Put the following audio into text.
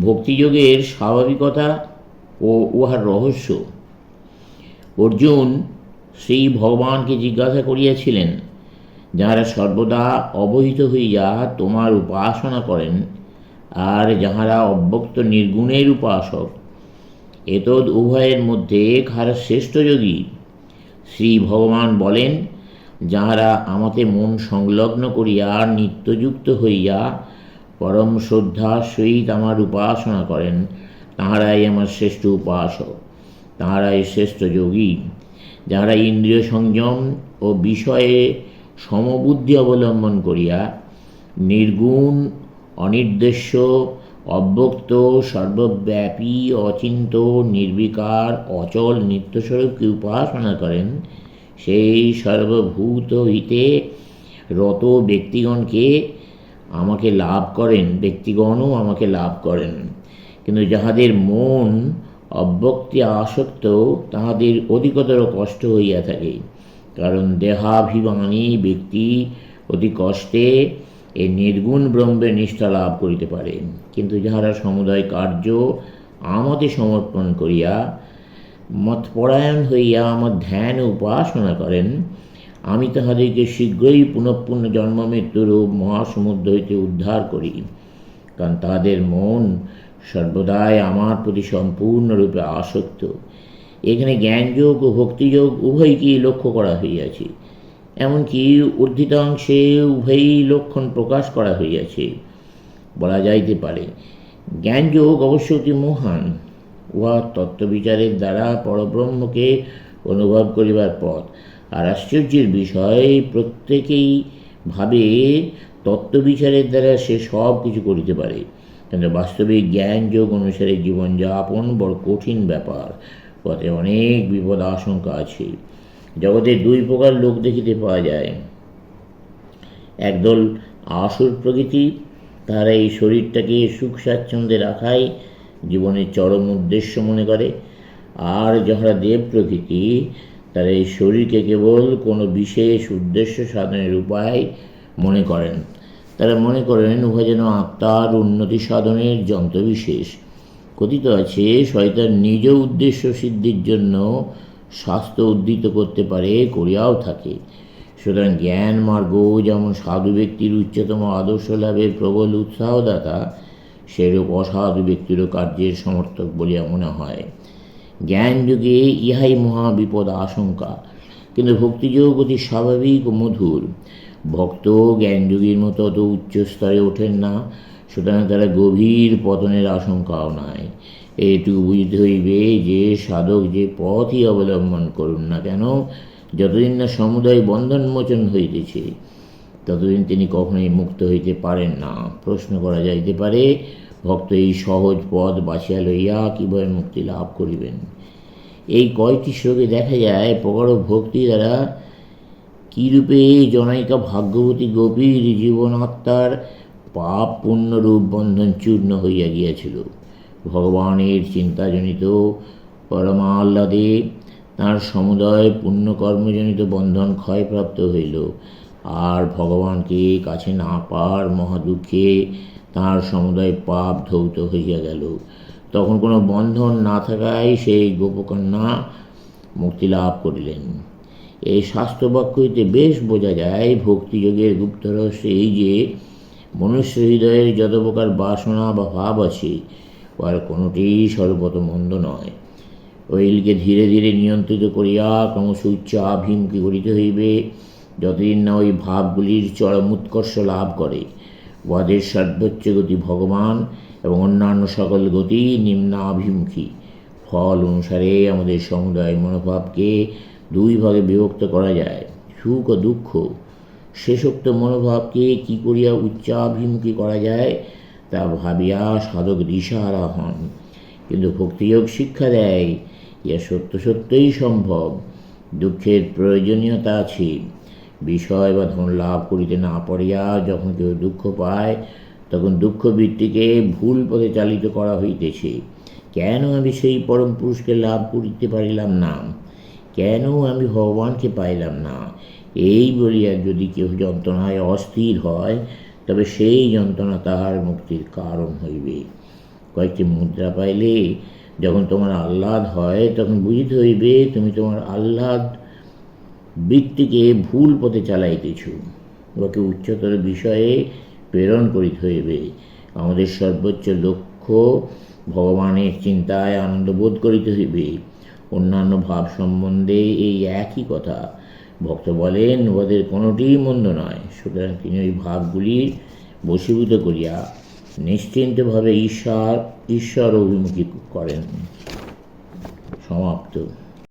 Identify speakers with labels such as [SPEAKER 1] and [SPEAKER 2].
[SPEAKER 1] ভক্তিযোগের স্বাভাবিকতা ও উহার রহস্য। অর্জুন শ্রী ভগবানকে জিজ্ঞাসা করিয়াছিলেন, যাহারা সর্বদা অবহিত হইয়া তোমার উপাসনা করেন আর যাহারা অব্যক্ত নির্গুণের উপাসক, এতদ উভয়ের মধ্যে কাহারা শ্রেষ্ঠ যোগী? শ্রী ভগবান বলেন, যাহারা আমাতে মন সংলগ্ন করিয়া নিত্যযুক্ত হইয়া পরম শ্রদ্ধার সহিত আমার উপাসনা করেন, তাহারাই আমার শ্রেষ্ঠ উপাসক, তাহারাই শ্রেষ্ঠ যোগী যাহারা ইন্দ্রিয় সংযম ও বিষয়ে সমবুদ্ধি অবলম্বন করিয়া নির্গুণ, অনির্দেশ্য, অব্যক্ত, সর্বব্যাপী, অচিন্ত, নির্বিকার, অচল নিত্যস্বরূপকে উপাসনা করেন, সেই সর্বভূত হিতে রত ব্যক্তিগণকে আমাকে লাভ করেন, ব্যক্তিগণও আমাকে লাভ করেন। কিন্তু যাহাদের মন অব্যক্তি আসক্ত, তাহাদের অধিকতর কষ্ট হইয়া থাকে। কারণ দেহাভিমানী ব্যক্তি অতি কষ্টে এই নির্গুণ ব্রহ্মের নিষ্ঠা লাভ করিতে পারে। কিন্তু যাহারা সমুদয় কার্য আমাতে সমর্পণ করিয়া মতপরায়ণ হইয়া আমার ধ্যান উপাসনা করেন আমি তাহাদেরকে শীঘ্রই পুনঃপুনঃ জন্ম মৃত্যুরূপ মহাসমুদ্র হইতে উদ্ধার করি, কারণ তাহাদের মন সর্বদাই আমার প্রতি সম্পূর্ণরূপে আসক্ত। এখানে জ্ঞানযোগ ও ভক্তিযোগ উভয়কেই লক্ষ্য করা হইয়াছে, এমনকি উদ্ধৃতাংশে উভয়ই লক্ষণ প্রকাশ করা হইয়াছে। বলা যাইতে পারে, জ্ঞানযোগ অবশ্য অতি মহান, উহা তত্ত্ববিচারের দ্বারা পরব্রহ্মকে অনুভব করিবার পথ। আর আশ্চর্যের বিষয়, প্রত্যেকেই ভাবে তত্ত্ববিচারের দ্বারা সে সব কিছু করিতে পারে। কিন্তু বাস্তবিক জ্ঞান যোগ অনুসারে জীবনযাপন বড় কঠিন ব্যাপার। পথে অনেক বিপদ আশঙ্কা আছে। জগতে দুই প্রকার লোক দেখিতে পাওয়া যায়। একদল আসুর প্রকৃতি তারা এই শরীরটাকে সুখ স্বাচ্ছন্দ্যে রাখাই জীবনের চরম উদ্দেশ্য মনে করে। আর যাহারা দেব প্রকৃতি তারা এই শরীরকে কেবল কোনো বিশেষ উদ্দেশ্য সাধনের উপায় মনে করেন। তারা মনে করেন, উহা যেন আত্মার উন্নতি সাধনের যন্ত্রবিশেষ কথিত আছে, শয়তান নিজ উদ্দেশ্য সিদ্ধির জন্য স্বাস্থ্য উদ্ধৃত করতে পারে, করিয়াও থাকে। সুতরাং জ্ঞান, মার্গ যেমন সাধু ব্যক্তির উচ্চতম আদর্শ লাভের প্রবল উৎসাহদাতা, সেরূপ অসাধু ব্যক্তিরও কার্যের সমর্থক বলিয়া মনে হয়। জ্ঞান যুগে ইহাই মহা বিপদ আশঙ্কা। কিন্তু ভক্তিযোগ অতি স্বাভাবিক ও মধুর। ভক্ত জ্ঞানযোগীর মতো অত উচ্চ স্তরে ওঠেন না, সুতরাং তারা গভীর পতনের আশঙ্কাও নাই। এইটুকু বুঝতে হইবে যে, সাধক যে পথই অবলম্বন করুন না কেন, যতদিন না সমুদায় বন্ধনমোচন হইতেছে, ততদিন তিনি কখনোই মুক্ত হইতে পারেন না। প্রশ্ন করা যাইতে পারে ভক্ত এই সহজ পথ বাছিয়া লইয়া কীভাবে মুক্তি লাভ করিবেন। এই কয়টি শ্লোকে দেখা যায়, প্রগাঢ় ভক্তি দ্বারা কীরূপে জনৈকা ভাগ্যবতী গভীর জীবন আত্মার পাপ পুণ্যরূপ বন্ধন চূর্ণ হইয়া গিয়াছিল। ভগবানের চিন্তাজনিত পরমাহ্লাদে তাঁর সমুদয় পুণ্যকর্মজনিত বন্ধন ক্ষয়প্রাপ্ত হইল। আর ভগবানকে কাছে না পার মহাদুঃখে তাঁর সমুদয় পাপ ধৌত হইয়া গেল। তখন কোনো বন্ধন না থাকায় সেই গোপকন্যা মুক্তি লাভ করিলেন। এই শাস্ত্রবাক্য হইতে বেশ বোঝা যায় ভক্তিযোগের গুপ্ত রহস্য এই যে, মনুষ্য হৃদয়ের যত প্রকার বাসনা বা ভাব আছে, উহার কোনোটি সর্বত মন্দ নয়। ওইলকে ধীরে ধীরে নিয়ন্ত্রিত করিয়া ক্রমশ উচ্চ আভিমুখী করিতে হইবে, যতদিন না ওই ভাবগুলির চরম উৎকর্ষ লাভ করে। উহাদের সর্বোচ্চ গতি ভগবান এবং অন্যান্য সকল গতি নিম্নাভিমুখী। ফল অনুসারে আমাদের সমুদায় মনোভাবকে দুই ভাগে বিভক্ত করা যায়, সুখ ও দুঃখ। শেষোক্ত মনোভাবকে কি করিয়া উচ্চাভিমুখী করা যায়, তা ভাবিয়া সাধক দিশাহারা হন কিন্তু ভক্তিযোগ শিক্ষা দেয় ইয়া সত্য সত্যই সম্ভব। দুঃখের প্রয়োজনীয়তা আছে। বিষয় বা ধন লাভ করিতে না পারিয়া যখন কেউ দুঃখ পায়, তখন দুঃখ বৃত্তিকে ভুল পথে চালিত করা হইতেছে। কেন আমি সেই পরম পুরুষকে লাভ করিতে পারিলাম না? কেন আমি ভগবানকে পাইলাম না? এই বলিয়া যদি কেউ যন্ত্রণায় অস্থির হয়, তবে সেই যন্ত্রণা তাহার মুক্তির কারণ হইবে। কয়েকটি মুদ্রা পাইলে যখন তোমার আহ্লাদ হয়, তখন বুঝিতে হইবে তুমি তোমার আহ্লাদ বৃত্তিকে ভুল পথে চালাইতেছ। উহাকে উচ্চতর বিষয়ে প্রেরণ করিতে হইবে। আমাদের সর্বোচ্চ লক্ষ্য ভগবানের চিন্তায় আনন্দ বোধ করিতে হইবে। অন্যান্য ভাব সম্বন্ধে এই একই কথা। ভক্ত বলেন, উহাদের কোনোটিই মন্দ নয়। সুতরাং তিনি ওই ভাবগুলির বশীভূত করিয়া নিশ্চিন্তভাবে ঈশ্বর ঈশ্বর অভিমুখী করেন। সমাপ্ত।